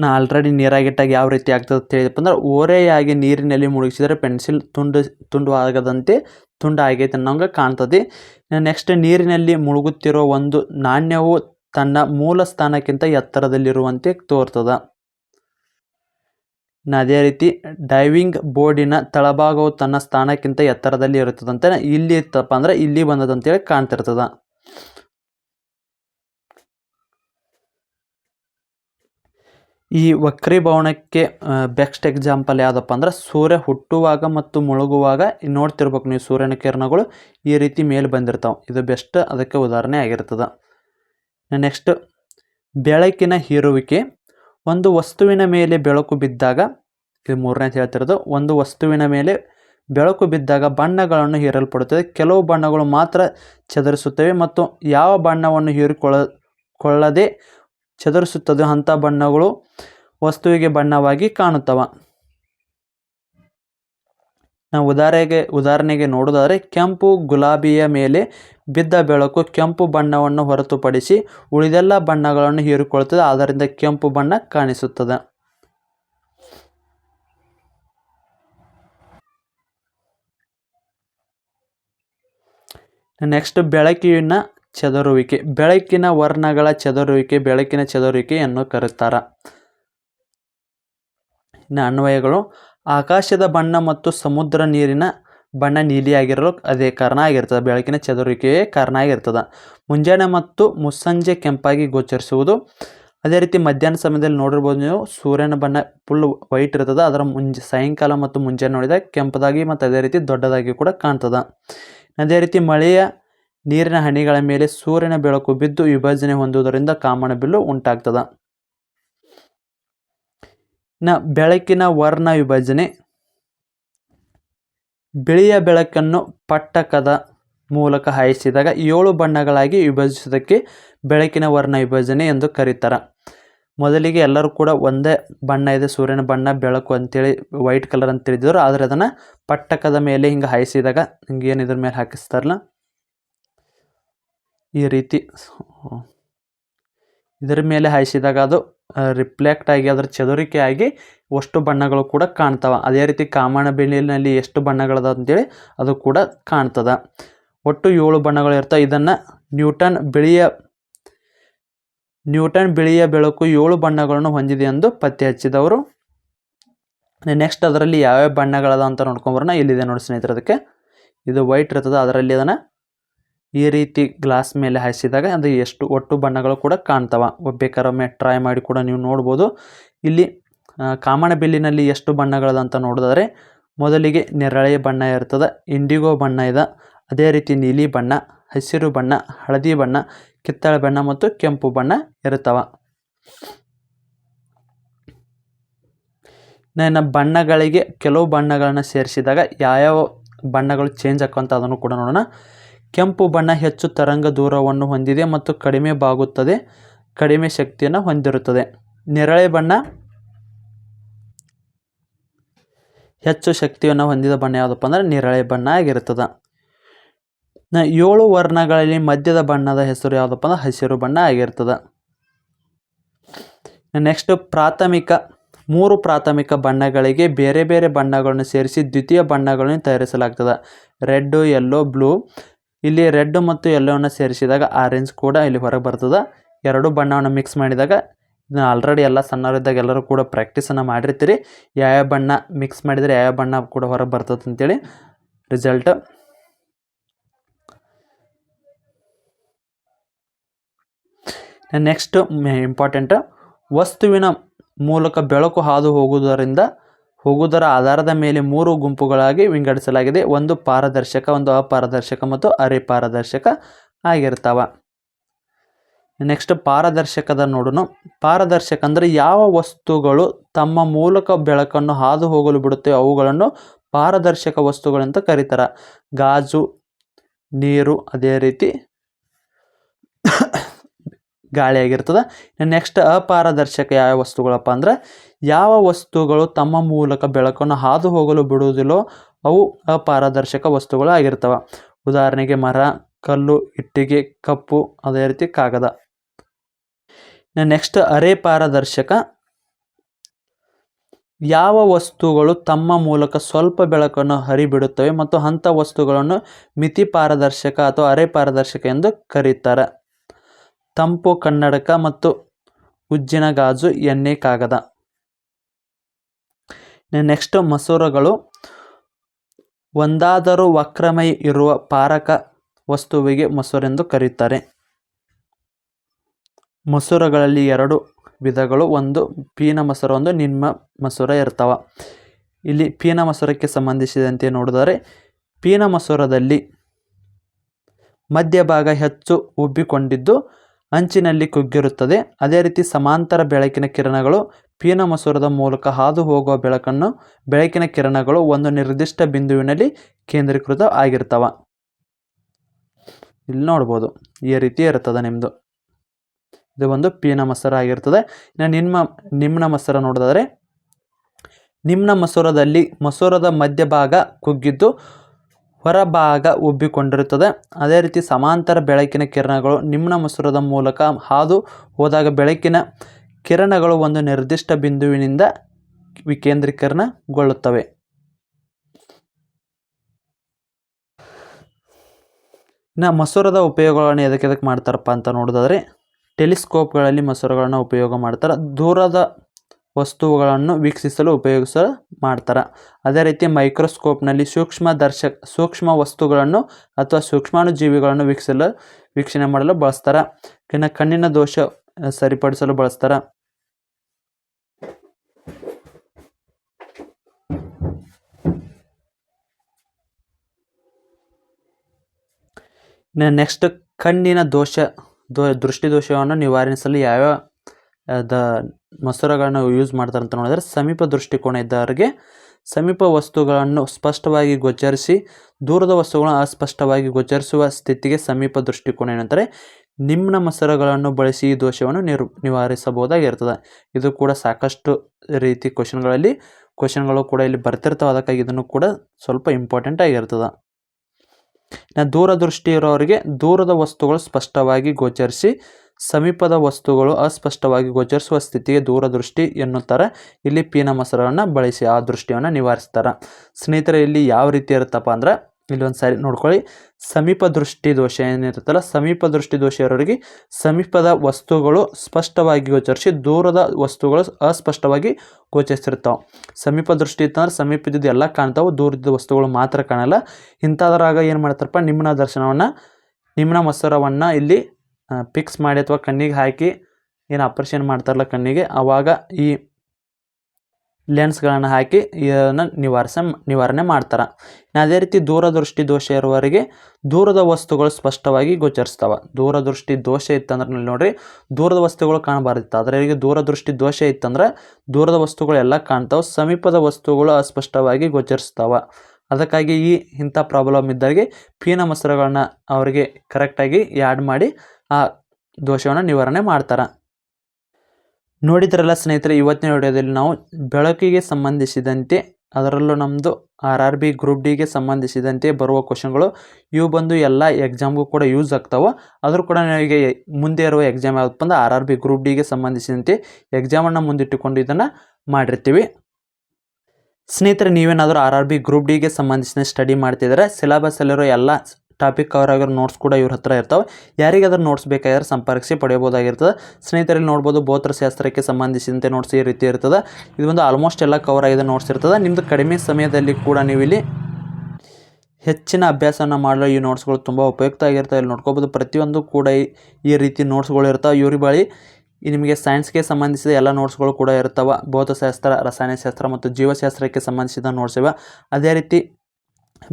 ನಾ ಆಲ್ರೆಡಿ ನೀರಾಗಿಟ್ಟಾಗ ಯಾವ ರೀತಿ ಆಗ್ತದೆ ಅಂತ ಹೇಳಿದಪ್ಪ ಅಂದ್ರೆ ಓರೆಯಾಗಿ ನೀರಿನಲ್ಲಿ ಮುಳುಗಿಸಿದರೆ ಪೆನ್ಸಿಲ್ ತುಂಡು ತುಂಡು ಆಗದಂತೆ ತುಂಡು ಆಗೈತೆ ಅನ್ನೋಂಗೆ ಕಾಣ್ತದೆ. ನೆಕ್ಸ್ಟ್ ನೀರಿನಲ್ಲಿ ಮುಳುಗುತ್ತಿರೋ ಒಂದು ನಾಣ್ಯವು ತನ್ನ ಮೂಲ ಸ್ಥಾನಕ್ಕಿಂತ ಎತ್ತರದಲ್ಲಿರುವಂತೆ ತೋರ್ತದೆ. ಅದೇ ರೀತಿ ಡೈವಿಂಗ್ ಬೋರ್ಡಿನ ತಳಭಾಗವು ತನ್ನ ಸ್ಥಾನಕ್ಕಿಂತ ಎತ್ತರದಲ್ಲಿ ಇರುತ್ತದಂತೆ ಇಲ್ಲಿ ಇತ್ತಪ್ಪ ಅಂದ್ರೆ ಇಲ್ಲಿ ಬಂದದಂತೇಳಿ ಕಾಣ್ತಿರ್ತದ. ಈ ವಕ್ರೀಭವನಕ್ಕೆ ಬೆಸ್ಟ್ ಎಕ್ಸಾಂಪಲ್ ಯಾವುದಪ್ಪ ಅಂದ್ರೆ ಸೂರ್ಯ ಹುಟ್ಟುವಾಗ ಮತ್ತು ಮುಳುಗುವಾಗ ನೋಡ್ತಿರ್ಬೇಕು ನೀವು ಸೂರ್ಯನ ಕಿರಣಗಳು ಈ ರೀತಿ ಮೇಲೆ ಬಂದಿರ್ತಾವೆ. ಇದು ಬೆಸ್ಟ್ ಅದಕ್ಕೆ ಉದಾಹರಣೆ ಆಗಿರ್ತದೆ. ನೆಕ್ಸ್ಟ್ ಬೆಳಕಿನ ಹೀರುವಿಕೆ ಒಂದು ವಸ್ತುವಿನ ಮೇಲೆ ಬೆಳಕು ಬಿದ್ದಾಗ, ಇದು ಮೂರನೇ ಹೇಳ್ತಿರೋದು ಒಂದು ವಸ್ತುವಿನ ಮೇಲೆ ಬೆಳಕು ಬಿದ್ದಾಗ ಬಣ್ಣಗಳನ್ನು ಹೀರಲ್ಪಡುತ್ತದೆ. ಕೆಲವು ಬಣ್ಣಗಳು ಮಾತ್ರ ಚದುರಿಸುತ್ತವೆ ಮತ್ತು ಯಾವ ಬಣ್ಣವನ್ನು ಹೀರಿಕೊಳ್ಳ, ಕೊಳ್ಳದೆ ಚದುರಿಸುತ್ತದೆ ಅಂಥ ಬಣ್ಣಗಳು ವಸ್ತುವಿಗೆ ಬಣ್ಣವಾಗಿ ಕಾಣುತ್ತವ. ನಾವು ಉದಾಹರಣೆಗೆ ಉದಾಹರಣೆಗೆ ನೋಡೋದಾದರೆ ಕೆಂಪು ಗುಲಾಬಿಯ ಮೇಲೆ ಬಿದ್ದ ಬೆಳಕು ಕೆಂಪು ಬಣ್ಣವನ್ನು ಹೊರತುಪಡಿಸಿ ಉಳಿದೆಲ್ಲ ಬಣ್ಣಗಳನ್ನು ಹೀರಿಕೊಳ್ಳುತ್ತದೆ. ಆದ್ದರಿಂದ ಕೆಂಪು ಬಣ್ಣ ಕಾಣಿಸುತ್ತದೆ. ನೆಕ್ಸ್ಟ್, ಬೆಳಕಿನ ಚದುರುವಿಕೆ. ಬೆಳಕಿನ ವರ್ಣಗಳ ಚದುರುವಿಕೆ, ಬೆಳಕಿನ ಚದುರುವಿಕೆಯನ್ನು ಇನ್ನು ಅನ್ವಯಗಳು. ಆಕಾಶದ ಬಣ್ಣ ಮತ್ತು ಸಮುದ್ರ ನೀರಿನ ಬಣ್ಣ ನೀಲಿಯಾಗಿರಲು ಅದೇ ಕಾರಣ ಆಗಿರ್ತದೆ. ಬೆಳಕಿನ ಚದುರಿಕೆಯೇ ಕಾರಣ ಆಗಿರ್ತದೆ. ಮುಂಜಾನೆ ಮತ್ತು ಮುಸ್ಸಂಜೆ ಕೆಂಪಾಗಿ ಗೋಚರಿಸುವುದು. ಅದೇ ರೀತಿ ಮಧ್ಯಾಹ್ನ ಸಮಯದಲ್ಲಿ ನೋಡಿರ್ಬೋದು ನೀವು, ಸೂರ್ಯನ ಬಣ್ಣ ಫುಲ್ ವೈಟ್ ಇರ್ತದೆ. ಅದರ ಮುಂಜೆ, ಸಾಯಂಕಾಲ ಮತ್ತು ಮುಂಜಾನೆ ನೋಡಿದಾಗ ಕೆಂಪದಾಗಿ ಮತ್ತು ಅದೇ ರೀತಿ ದೊಡ್ಡದಾಗಿ ಕೂಡ ಕಾಣ್ತದೆ. ಅದೇ ರೀತಿ ಮಳೆಯ ನೀರಿನ ಹನಿಗಳ ಮೇಲೆ ಸೂರ್ಯನ ಬೆಳಕು ಬಿದ್ದು ವಿಭಜನೆ ಹೊಂದುವುದರಿಂದ ಕಾಮನಬಿಲ್ಲು ಉಂಟಾಗ್ತದೆ. ಇನ್ನು ಬೆಳಕಿನ ವರ್ಣ ವಿಭಜನೆ. ಬಿಳಿಯ ಬೆಳಕನ್ನು ಪಟ್ಟಕದ ಮೂಲಕ ಹಾಯಿಸಿದಾಗ ಏಳು ಬಣ್ಣಗಳಾಗಿ ವಿಭಜಿಸುವುದಕ್ಕೆ ಬೆಳಕಿನ ವರ್ಣ ವಿಭಜನೆ ಎಂದು ಕರೀತಾರೆ. ಮೊದಲಿಗೆ ಎಲ್ಲರೂ ಕೂಡ ಒಂದೇ ಬಣ್ಣ ಇದೆ, ಸೂರ್ಯನ ಬಣ್ಣ, ಬೆಳಕು ಅಂತೇಳಿ ವೈಟ್ ಕಲರ್ ಅಂತ ತಿಳಿದಿದ್ರು ಆದರೆ ಅದನ್ನು ಪಟ್ಟಕದ ಮೇಲೆ ಹಿಂಗೆ ಹಾಯಿಸಿದಾಗ ಹಿಂಗೆ ಏನು ಇದ್ರ ಮೇಲೆ ಹಾಕಿಸ್ತಾರಲ್ಲ? ಈ ರೀತಿ. ಇದರ ಮೇಲೆ ಹಾಯಿಸಿದಾಗ ಅದು ರಿಫ್ಲೆಕ್ಟ್ ಆಗಿ ಅದರ ಚದುರಿಕೆ ಆಗಿ ಅಷ್ಟು ಬಣ್ಣಗಳು ಕೂಡ ಕಾಣ್ತಾವ. ಅದೇ ರೀತಿ ಕಾಮನಬಿಲ್ಲಿನಲ್ಲಿ ಎಷ್ಟು ಬಣ್ಣಗಳದ ಅಂತೇಳಿ ಅದು ಕೂಡ ಕಾಣ್ತದ. ಒಟ್ಟು ಏಳು ಬಣ್ಣಗಳು ಇರ್ತವೆ. ಇದನ್ನು ನ್ಯೂಟನ್ ಬಿಳಿಯ ನ್ಯೂಟನ್ ಬಿಳಿಯ ಬೆಳಕು ಏಳು ಬಣ್ಣಗಳನ್ನು ಹೊಂದಿದೆ ಎಂದು ಪತ್ತೆ ಹಚ್ಚಿದವರು. ನೆಕ್ಸ್ಟ್ ಅದರಲ್ಲಿ ಯಾವ್ಯಾವ ಬಣ್ಣಗಳದ ಅಂತ ನೋಡ್ಕೊಂಬರೋಣ ಇಲ್ಲಿದೆ ನೋಡಿ ಸ್ನೇಹಿತರೆ ಅದಕ್ಕೆ. ಇದು ವೈಟ್ ಇರ್ತದೆ. ಅದರಲ್ಲಿ ಅದನ್ನು ಈ ರೀತಿ ಗ್ಲಾಸ್ ಮೇಲೆ ಹಾಯಿಸಿದಾಗ ಅದು ಎಷ್ಟು ಒಟ್ಟು ಬಣ್ಣಗಳು ಕೂಡ ಕಾಣ್ತವ. ಬೇಕಾರೊಮ್ಮೆ ಟ್ರೈ ಮಾಡಿ ಕೂಡ ನೀವು ನೋಡ್ಬೋದು. ಇಲ್ಲಿ ಕಾಮನ ಬಿಲ್ಲಿನಲ್ಲಿ ಎಷ್ಟು ಬಣ್ಣಗಳದ ಅಂತ ನೋಡಿದ್ರೆ ಮೊದಲಿಗೆ ನೆರಳೆ ಬಣ್ಣ ಇರ್ತದೆ, ಇಂಡಿಗೋ ಬಣ್ಣ ಇದೆ. ಅದೇ ರೀತಿ ನೀಲಿ ಬಣ್ಣ, ಹಸಿರು ಬಣ್ಣ, ಹಳದಿ ಬಣ್ಣ, ಕಿತ್ತಳೆ ಬಣ್ಣ ಮತ್ತು ಕೆಂಪು ಬಣ್ಣ ಇರ್ತವ ನನ್ನ ಬಣ್ಣಗಳಿಗೆ ಕೆಲವು ಬಣ್ಣಗಳನ್ನು ಸೇರಿಸಿದಾಗ ಯಾವ್ಯಾವ ಬಣ್ಣಗಳು ಚೇಂಜ್ ಆಕ್ಕಂತ ಅದನ್ನು ಕೂಡ ನೋಡೋಣ. ಕೆಂಪು ಬಣ್ಣ ಹೆಚ್ಚು ತರಂಗ ದೂರವನ್ನು ಹೊಂದಿದೆ ಮತ್ತು ಕಡಿಮೆ ಬಾಗುತ್ತದೆ, ಕಡಿಮೆ ಶಕ್ತಿಯನ್ನು ಹೊಂದಿರುತ್ತದೆ. ನೇರಳೆ ಬಣ್ಣ ಹೆಚ್ಚು ಶಕ್ತಿಯನ್ನು ಹೊಂದಿದ ಬಣ್ಣ ಯಾವುದಪ್ಪ ಅಂದರೆ ನೇರಳೆ ಬಣ್ಣ ಆಗಿರ್ತದೆ ಏಳು ವರ್ಣಗಳಲ್ಲಿ ಮಧ್ಯದ ಬಣ್ಣದ ಹೆಸರು ಯಾವುದಪ್ಪ ಅಂದ್ರೆ ಹಸಿರು ಬಣ್ಣ ಆಗಿರ್ತದೆ ನೆಕ್ಸ್ಟ್ ಪ್ರಾಥಮಿಕ, ಮೂರು ಪ್ರಾಥಮಿಕ ಬಣ್ಣಗಳಿಗೆ ಬೇರೆ ಬೇರೆ ಬಣ್ಣಗಳನ್ನು ಸೇರಿಸಿ ದ್ವಿತೀಯ ಬಣ್ಣಗಳನ್ನು ತಯಾರಿಸಲಾಗ್ತದೆ. ರೆಡ್ ಯೆಲ್ಲೋ ಬ್ಲೂ ಇಲ್ಲಿ ರೆಡ್ ಮತ್ತು ಎಲ್ಲೋವನ್ನು ಸೇರಿಸಿದಾಗ ಆರೆಂಜ್ ಕೂಡ ಇಲ್ಲಿ ಹೊರಗೆ ಬರ್ತದೆ. ಎರಡು ಬಣ್ಣವನ್ನು ಮಿಕ್ಸ್ ಮಾಡಿದಾಗ ಇದನ್ನ ಆಲ್ರೆಡಿ ಎಲ್ಲ ಸಣ್ಣವರಿದ್ದಾಗ ಎಲ್ಲರೂ ಕೂಡ ಪ್ರಾಕ್ಟೀಸನ್ನು ಮಾಡಿರ್ತೀರಿ. ಯಾವ ಬಣ್ಣ ಮಿಕ್ಸ್ ಮಾಡಿದರೆ ಯಾವ ಬಣ್ಣ ಕೂಡ ಹೊರಗೆ ಬರ್ತದೆ ಅಂತೇಳಿ ರಿಸಲ್ಟ್ ನೆಕ್ಸ್ಟ್ ಇಂಪಾರ್ಟೆಂಟ್ ವಸ್ತುವಿನ ಮೂಲಕ ಬೆಳಕು ಹಾದು ಹೋಗುವುದರಿಂದ ಹೋಗುವುದರ ಆಧಾರದ ಮೇಲೆ ಮೂರು ಗುಂಪುಗಳಾಗಿ ವಿಂಗಡಿಸಲಾಗಿದೆ. ಒಂದು ಪಾರದರ್ಶಕ, ಒಂದು ಅಪಾರದರ್ಶಕ ಮತ್ತು ಅರೆಪಾರದರ್ಶಕ ಆಗಿರ್ತಾವ. ನೆಕ್ಸ್ಟ್ ಪಾರದರ್ಶಕದ ನೋಡೋಣ ಪಾರದರ್ಶಕ ಅಂದರೆ ಯಾವ ವಸ್ತುಗಳು ತಮ್ಮ ಮೂಲಕ ಬೆಳಕನ್ನು ಹಾದು ಹೋಗಲು ಬಿಡುತ್ತೆ ಅವುಗಳನ್ನು ಪಾರದರ್ಶಕ ವಸ್ತುಗಳಂತ ಕರೀತಾರೆ. ಗಾಜು, ನೀರು, ಅದೇ ರೀತಿ ಗಾಳಿ ಆಗಿರ್ತದೆ. ನೆಕ್ಸ್ಟ್ ಅಪಾರದರ್ಶಕ ಯಾವ ವಸ್ತುಗಳಪ್ಪ ಅಂದ್ರೆ, ಯಾವ ವಸ್ತುಗಳು ತಮ್ಮ ಮೂಲಕ ಬೆಳಕನ್ನು ಹಾದು ಹೋಗಲು ಬಿಡುವುದಿಲ್ಲೋ ಅವು ಅಪಾರದರ್ಶಕ ವಸ್ತುಗಳು ಆಗಿರ್ತವೆ ಉದಾಹರಣೆಗೆ ಮರ, ಕಲ್ಲು, ಇಟ್ಟಿಗೆ, ಕಪ್ಪು, ಅದೇ ರೀತಿ ಕಾಗದ. ನೆಕ್ಸ್ಟ್ ಅರೆ ಪಾರದರ್ಶಕ, ಯಾವ ವಸ್ತುಗಳು ತಮ್ಮ ಮೂಲಕ ಸ್ವಲ್ಪ ಬೆಳಕನ್ನು ಹರಿಬಿಡುತ್ತವೆ ಮತ್ತು ಅಂಥ ವಸ್ತುಗಳನ್ನು ಮಿತಿ ಪಾರದರ್ಶಕ ಅಥವಾ ಅರೆ ಪಾರದರ್ಶಕ ಎಂದು ಕರೀತಾರೆ. ತಂಪು ಕನ್ನಡಕ ಮತ್ತು ಉಜ್ಜಿನ ಗಾಜು ಎಣ್ಣೆ ಕಾಗದ. ನೆಕ್ಸ್ಟ್ ಮಸೂರಗಳು. ಒಂದಾದರೂ ವಕ್ರಮೈ ಇರುವ ಪಾರಕ ವಸ್ತುವಿಗೆ ಮೊಸರೆಂದು ಕರೆಯುತ್ತಾರೆ ಮಸೂರಗಳಲ್ಲಿ ಎರಡು ವಿಧಗಳು, ಒಂದು ಪೀನ ಮಸೂರ, ಒಂದು ನಿಮ್ಮ ಮಸೂರ ಇರ್ತಾವ. ಇಲ್ಲಿ ಪೀನ ಮಸೂರಕ್ಕೆ ಸಂಬಂಧಿಸಿದಂತೆ ನೋಡಿದರೆ, ಪೀನ ಮಸೂರದಲ್ಲಿ ಮಧ್ಯಭಾಗ ಹೆಚ್ಚು ಉಬ್ಬಿಕೊಂಡಿದ್ದು ಅಂಚಿನಲ್ಲಿ ಕುಗ್ಗಿರುತ್ತದೆ. ಅದೇ ರೀತಿ ಸಮಾಂತರ ಬೆಳಕಿನ ಕಿರಣಗಳು ಪೀನ ಮಸೂರದ ಮೂಲಕ ಹಾದು ಹೋಗುವ ಬೆಳಕನ್ನು ಬೆಳಕಿನ ಕಿರಣಗಳು ಒಂದು ನಿರ್ದಿಷ್ಟ ಬಿಂದುವಿನಲ್ಲಿ ಕೇಂದ್ರೀಕೃತ ಆಗಿರ್ತವೆ. ಇಲ್ಲಿ ನೋಡ್ಬೋದು, ಈ ರೀತಿ ಇರ್ತದೆ ನಿಮ್ಮದು ಇದು ಒಂದು ಪೀನ ಮಸರ ಆಗಿರ್ತದೆ. ಇನ್ನು ನಿಮ್ಮ, ನಿಮ್ನ ಮಸರ ನೋಡಿದ್ರೆ ನಿಮ್ನ ಮಸೂರದಲ್ಲಿ ಮಸೂರದ ಮಧ್ಯಭಾಗ ಕುಗ್ಗಿದ್ದು ಹೊರಭಾಗ ಉಬ್ಬಿಕೊಂಡಿರುತ್ತದೆ. ಅದೇ ರೀತಿ ಸಮಾಂತರ ಬೆಳಕಿನ ಕಿರಣಗಳು ನಿಮ್ನ ಮಸೂರದ ಮೂಲಕ ಹಾದು ಹೋದಾಗ ಬೆಳಕಿನ ಕಿರಣಗಳು ಒಂದು ನಿರ್ದಿಷ್ಟ ಬಿಂದುವಿನಿಂದ ವಿಕೇಂದ್ರೀಕರಣಗೊಳ್ಳುತ್ತವೆ. ಇನ್ನು ಮಸೂರದ ಉಪಯೋಗಗಳನ್ನು ಎದಕ್ಕೆ ಎದಕ್ಕೆ ಮಾಡ್ತಾರಪ್ಪ ಅಂತ ನೋಡೋದಾದ್ರೆ, ಟೆಲಿಸ್ಕೋಪ್ಗಳಲ್ಲಿ ಮಸೂರಗಳನ್ನು ಉಪಯೋಗ ಮಾಡ್ತಾರೆ. ದೂರದ ವಸ್ತುಗಳನ್ನು ವೀಕ್ಷಿಸಲು ಉಪಯೋಗಿಸ ಮಾಡ್ತಾರೆ. ಅದೇ ರೀತಿ ಮೈಕ್ರೋಸ್ಕೋಪ್ನಲ್ಲಿ ಸೂಕ್ಷ್ಮ ದರ್ಶಕ, ಸೂಕ್ಷ್ಮ ವಸ್ತುಗಳನ್ನು ಅಥವಾ ಸೂಕ್ಷ್ಮಾಣುಜೀವಿಗಳನ್ನು ವೀಕ್ಷಿಸಲು, ವೀಕ್ಷಣೆ ಮಾಡಲು ಬಳಸ್ತಾರೆ. ಇನ್ನು ಕಣ್ಣಿನ ದೋಷ ಸರಿಪಡಿಸಲು ಬಳಸ್ತಾರೆ. ನೆಕ್ಸ್ಟ್ ಕಣ್ಣಿನ ದೋಷ, ದೋ, ದೃಷ್ಟಿ ದೋಷವನ್ನು ನಿವಾರಿಸಲು ಯಾವ್ಯಾವ ದ ಮಸೂರಗಳನ್ನು ಯೂಸ್ ಮಾಡ್ತಾರೆ ಅಂತ ನೋಡಿದ್ರೆ ಸಮೀಪ ದೃಷ್ಟಿಕೋನ ಇದ್ದವರಿಗೆ ಸಮೀಪ ವಸ್ತುಗಳನ್ನು ಸ್ಪಷ್ಟವಾಗಿ ಗೋಚರಿಸಿ ದೂರದ ವಸ್ತುಗಳನ್ನು ಅಸ್ಪಷ್ಟವಾಗಿ ಗೋಚರಿಸುವ ಸ್ಥಿತಿಗೆ ಸಮೀಪ ದೃಷ್ಟಿಕೋನ ಏನಂತಾರೆ ನಿಮ್ನ ಮಸರಗಳನ್ನು ಬಳಸಿ ಈ ದೋಷವನ್ನು ನಿರ್, ನಿವಾರಿಸಬಹುದಾಗಿರ್ತದೆ. ಇದು ಕೂಡ ಸಾಕಷ್ಟು ರೀತಿ ಕ್ವಶನ್ಗಳಲ್ಲಿ ಕ್ವಶನ್ಗಳು ಕೂಡ ಇಲ್ಲಿ ಬರ್ತಿರ್ತಾವೆ. ಅದಕ್ಕಾಗಿ ಇದನ್ನು ಕೂಡ ಸ್ವಲ್ಪ ಇಂಪಾರ್ಟೆಂಟ್ ಆಗಿರ್ತದೆ. ಇನ್ನು ದೂರದೃಷ್ಟಿ ಇರೋರಿಗೆ ದೂರದ ವಸ್ತುಗಳು ಸ್ಪಷ್ಟವಾಗಿ ಗೋಚರಿಸಿ ಸಮೀಪದ ವಸ್ತುಗಳು ಅಸ್ಪಷ್ಟವಾಗಿ ಗೋಚರಿಸುವ ಸ್ಥಿತಿಗೆ ದೂರದೃಷ್ಟಿ ಎನ್ನುತ್ತಾರೆ. ಇಲ್ಲಿ ಪೀನ ಮೊಸರನ್ನು ಬಳಸಿ ಆ ದೃಷ್ಟಿಯನ್ನು ನಿವಾರಿಸ್ತಾರೆ. ಸ್ನೇಹಿತರೆ, ಇಲ್ಲಿ ಯಾವ ರೀತಿ ಇರುತ್ತಪ್ಪ ಅಂದ್ರೆ, ಇಲ್ಲಿ ಒಂದು ಸಾರಿ ನೋಡ್ಕೊಳ್ಳಿ. ಸಮೀಪ ದೃಷ್ಟಿ ದೋಷ ಏನಿರುತ್ತಲ್ಲ, ಸಮೀಪ ದೃಷ್ಟಿ ದೋಷ ಇರೋರಿಗೆ ಸಮೀಪದ ವಸ್ತುಗಳು ಸ್ಪಷ್ಟವಾಗಿ ಗೋಚರಿಸಿ ದೂರದ ವಸ್ತುಗಳು ಅಸ್ಪಷ್ಟವಾಗಿ ಗೋಚರಿಸಿರ್ತಾವೆ ಸಮೀಪ ದೃಷ್ಟಿ ಇತ್ತಂದ್ರೆ ಸಮೀಪದಿದ್ದು ಎಲ್ಲ ಕಾಣ್ತಾವೆ ದೂರದ ವಸ್ತುಗಳು ಮಾತ್ರ ಕಾಣಲ್ಲ. ಇಂಥದ್ರಾಗ ಏನು ಮಾಡ್ತಾರಪ್ಪ, ನಿಮ್ನ ದರ್ಶನವನ್ನು, ನಿಮ್ನ ಮೊಸರವನ್ನು ಇಲ್ಲಿ ಫಿಕ್ಸ್ ಮಾಡಿ ಅಥವಾ ಕಣ್ಣಿಗೆ ಹಾಕಿ ಏನು ಆಪ್ರೇಷನ್ ಮಾಡ್ತಾರಲ್ಲ ಕಣ್ಣಿಗೆ ಆವಾಗ ಈ ಲೆನ್ಸ್ಗಳನ್ನು ಹಾಕಿ ಇದನ್ನು ನಿವಾರಿಸ, ನಿವಾರಣೆ ಮಾಡ್ತಾರೆ. ಅದೇ ರೀತಿ ದೂರದೃಷ್ಟಿ ದೋಷ ಇರುವವರಿಗೆ ದೂರದ ವಸ್ತುಗಳು ಸ್ಪಷ್ಟವಾಗಿ ಗೋಚರಿಸ್ತಾವೆ. ದೂರದೃಷ್ಟಿ ದೋಷ ಇತ್ತಂದ್ರೆ ನೋಡಿರಿ, ದೂರದ ವಸ್ತುಗಳು ಕಾಣಬಾರ್ದಿತ್ತು. ಅದರಿಗೆ ದೂರದೃಷ್ಟಿ ದೋಷ ಇತ್ತಂದ್ರೆ ದೂರದ ವಸ್ತುಗಳೆಲ್ಲ ಕಾಣ್ತಾವೆ, ಸಮೀಪದ ವಸ್ತುಗಳು ಅಸ್ಪಷ್ಟವಾಗಿ ಗೋಚರಿಸ್ತಾವೆ. ಅದಕ್ಕಾಗಿ ಈ ಇಂಥ ಪ್ರಾಬ್ಲಮ್ ಇದ್ದಾಗೆ ಪೀನ ಮೊಸರುಗಳನ್ನ ಅವರಿಗೆ ಕರೆಕ್ಟಾಗಿ ಆ್ಯಡ್ ಮಾಡಿ ಆ ದೋಷವನ್ನು ನಿವಾರಣೆ ಮಾಡ್ತಾರೆ. ನೋಡಿದ್ರಲ್ಲ ಸ್ನೇಹಿತರೆ, ಇವತ್ತಿನ ವಿಡಿಯೋದಲ್ಲಿ ನಾವು ಬೆಳಕಿಗೆ ಸಂಬಂಧಿಸಿದಂತೆ, ಅದರಲ್ಲೂ ನಮ್ಮದು ಆರ್ ಆರ್ ಬಿ ಗ್ರೂಪ್ ಡಿಗೆ ಸಂಬಂಧಿಸಿದಂತೆ ಬರುವ ಕ್ವಶನ್ಗಳು, ಇವು ಬಂದು ಎಲ್ಲ ಎಕ್ಸಾಮ್ಗೂ ಕೂಡ ಯೂಸ್ ಆಗ್ತಾವೆ. ಆದರೂ ಕೂಡ ನನಗೆ ಮುಂದೆ ಇರುವ ಎಕ್ಸಾಮ್ ಯಾವುದಪ್ಪ ಅಂದ್ರೆ ಆರ್ ಆರ್ ಬಿ ಗ್ರೂಪ್ ಡಿಗೆ ಸಂಬಂಧಿಸಿದಂತೆ ಎಕ್ಸಾಮನ್ನು ಮುಂದಿಟ್ಟುಕೊಂಡು ಇದನ್ನು ಮಾಡಿರ್ತೀವಿ. ಸ್ನೇಹಿತರೆ, ನೀವೇನಾದರೂ ಆರ್ ಆರ್ ಬಿ ಗ್ರೂಪ್ ಡಿಗೆ ಸಂಬಂಧಿಸಿದ ಸ್ಟಡಿ ಮಾಡ್ತಿದ್ದಾರೆ? ಸಿಲೆಬಸ್ಸಲ್ಲಿರೋ ಎಲ್ಲ ಟಾಪಿಕ್ ಕವರ್ ಆಗಿರೋ ನೋಟ್ಸ್ ಕೂಡ ಇವ್ರ ಹತ್ರ ಇರ್ತಾವೆ. ಯಾರಿಗಾದ್ರೂ ನೋಟ್ಸ್ ಬೇಕಾದ್ರೆ ಸಂಪರ್ಕಿಸಿ ಪಡೆಯಬಹುದಾಗಿರ್ತದೆ. ಸ್ನೇಹಿತರಲ್ಲಿ ನೋಡ್ಬೋದು ಶಾಸ್ತ್ರಕ್ಕೆ ಸಂಬಂಧಿಸಿದಂತೆ ನೋಟ್ಸ್ ಈ ರೀತಿ ಇರ್ತದೆ. ಇದು ಒಂದು ಆಲ್ಮೋಸ್ಟ್ ಎಲ್ಲ ಕವರ್ ಆಗಿದೆ ನೋಟ್ಸ್ ಇರ್ತದೆ. ನಿಮ್ಮದು ಕಡಿಮೆ ಸಮಯದಲ್ಲಿ ಕೂಡ ನೀವು ಇಲ್ಲಿ ಹೆಚ್ಚಿನ ಅಭ್ಯಾಸನ ಮಾಡಲು ಈ ನೋಟ್ಸ್ಗಳು ತುಂಬ ಉಪಯುಕ್ತ ಆಗಿರ್ತವೆ. ಇಲ್ಲಿ ನೋಡ್ಕೋಬೋದು ಪ್ರತಿಯೊಂದು ಕೂಡ ಈ- ರೀತಿ ನೋಟ್ಸ್ಗಳು ಇರ್ತಾವೆ. ಇವ್ರ ಬಳಿ ನಿಮಗೆ ಸೈನ್ಸ್ಗೆ ಸಂಬಂಧಿಸಿದ ಎಲ್ಲ ನೋಟ್ಸ್ಗಳು ಕೂಡ ಇರ್ತವೆ. ಭೌತಶಾಸ್ತ್ರ, ರಸಾಯನಶಾಸ್ತ್ರ ಮತ್ತು ಜೀವಶಾಸ್ತ್ರಕ್ಕೆ ಸಂಬಂಧಿಸಿದ ನೋಟ್ಸ್ ಇವೆ. ಅದೇ ರೀತಿ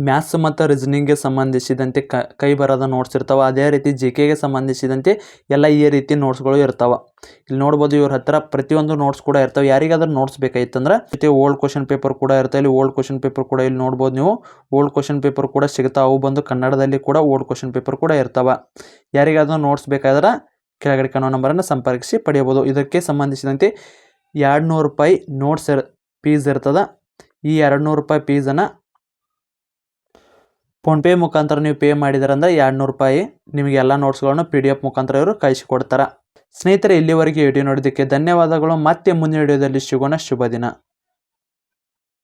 ಮ್ಯಾಥ್ಸ್ ಮತ್ತು ರೀಸನಿಂಗ್ಗೆ ಸಂಬಂಧಿಸಿದಂತೆ ಕ, ಕೈ ಬರದ ನೋಟ್ಸ್ ಇರ್ತಾವೆ. ಅದೇ ರೀತಿ ಜಿ ಕೆಗೆ ಸಂಬಂಧಿಸಿದಂತೆ ಎಲ್ಲ ಈ ರೀತಿ ನೋಟ್ಸ್ಗಳು ಇರ್ತಾವೆ. ಇಲ್ಲಿ ನೋಡ್ಬೋದು ಇವ್ರ ಹತ್ರ ಪ್ರತಿಯೊಂದು ನೋಟ್ಸ್ ಕೂಡ ಇರ್ತವೆ. ಯಾರಿಗಾದ್ರೂ ನೋಟ್ಸ್ ಬೇಕಾಗಿತ್ತಂದ್ರೆ ಜೊತೆ ಓಲ್ಡ್ ಕ್ವಶನ್ ಪೇಪರ್ ಕೂಡ ಇರ್ತವೆ ಇಲ್ಲಿ ಓಲ್ಡ್ ಕ್ವಶನ್ ಪೇಪರ್ ಕೂಡ ಇಲ್ಲಿ ನೋಡ್ಬೋದು ನೀವು. ಓಲ್ಡ್ ಕ್ವಶನ್ ಪೇಪರ್ ಕೂಡ ಸಿಗ್ತಾವೆ. ಅವು ಬಂದು ಕನ್ನಡದಲ್ಲಿ ಕೂಡ ಓಲ್ಡ್ ಕ್ವಶನ್ ಪೇಪರ್ ಕೂಡ ಇರ್ತಾವೆ. ಯಾರಿಗಾದ್ರೂ ನೋಟ್ಸ್ ಬೇಕಾದ್ರೆ ಕೆಳಗಡೆ ಕಾಣೋ ನಂಬರನ್ನು ಸಂಪರ್ಕಿಸಿ ಪಡೆಯಬಹುದು. ಇದಕ್ಕೆ ಸಂಬಂಧಿಸಿದಂತೆ ಎರಡು ನೂರು ರೂಪಾಯಿ ನೋಟ್ಸ್ ಇರ್ ಫೀಸ್ ಇರ್ತದೆ. ಈ ಎರಡು ನೂರು ರೂಪಾಯಿ ಫೀಸನ್ನು ಫೋನ್ಪೇ ಮುಖಾಂತರ ನೀವು ಪೇ ಮಾಡಿದಾರಂದ್ರೆ ಎರಡು ನೂರು ರೂಪಾಯಿ ನಿಮಗೆ ಎಲ್ಲ ನೋಟ್ಸ್ಗಳನ್ನು ಪಿ ಡಿ ಎಫ್ ಮುಖಾಂತರ ಇವರು ಕಳಿಸಿಕೊಡ್ತಾರೆ ಸ್ನೇಹಿತರೆ, ಇಲ್ಲಿವರೆಗೆ ವಿಡಿಯೋ ನೋಡೋದಕ್ಕೆ ಧನ್ಯವಾದಗಳು. ಮತ್ತೆ ಮುಂದಿನ ವಿಡಿಯೋದಲ್ಲಿ ಸಿಗೋಣ. ಶುಭ ದಿನ.